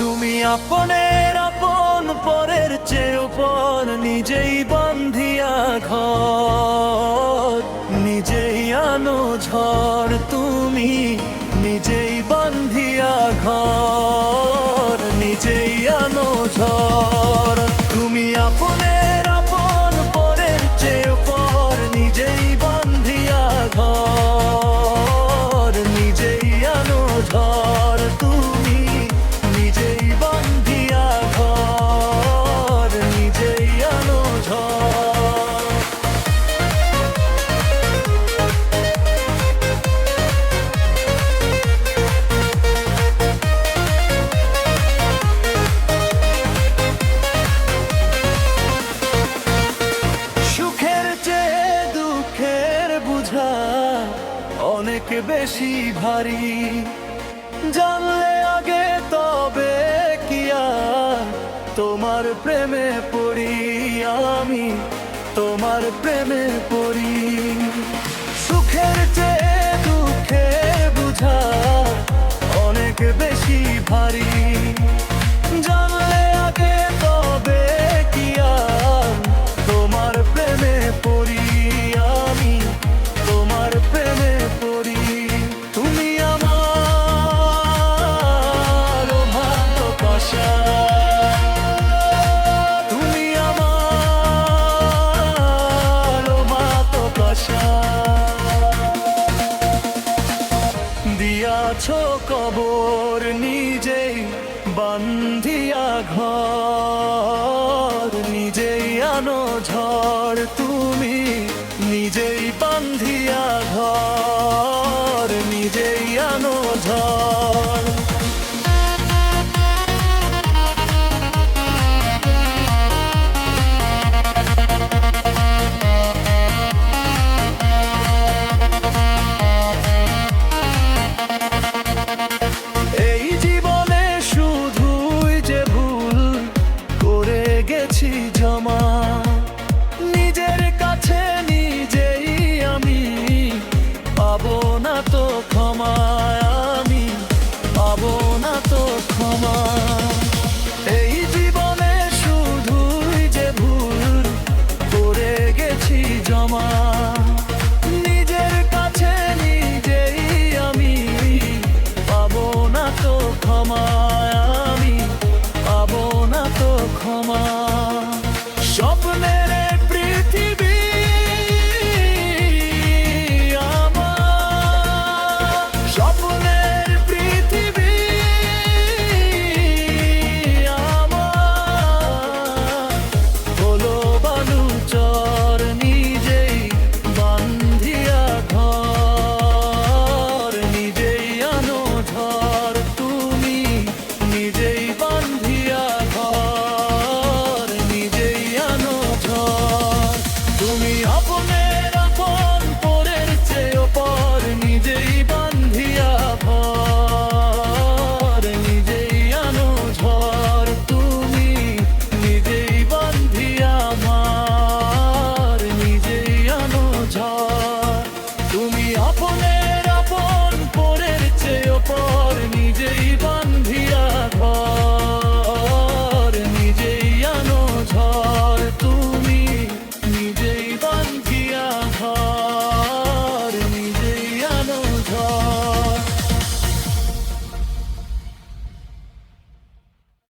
তুমি আপনের আপন পরের চেয়ে উপর নিজেই বান্ধিয়া ঘর নিজেই আনো ঝড় তুমি অনেক বেশি ভারী। জানলে আগে তবে কি আর? তোমার প্রেমে পড়ি আমি, তোমার প্রেমে পড়ি। সুখের চেয়ে দুঃখে বুঝা অনেক বেশি ভারী। দিয়াছ কবর নিজেই বান্ধিয়া ঘর নিজেই আনো ঝড়, তুমি নিজেই বান্ধিয়া ঘর নিজেই আনো ঝড়। ক্ষমা আমি পাবো না তো ক্ষমা।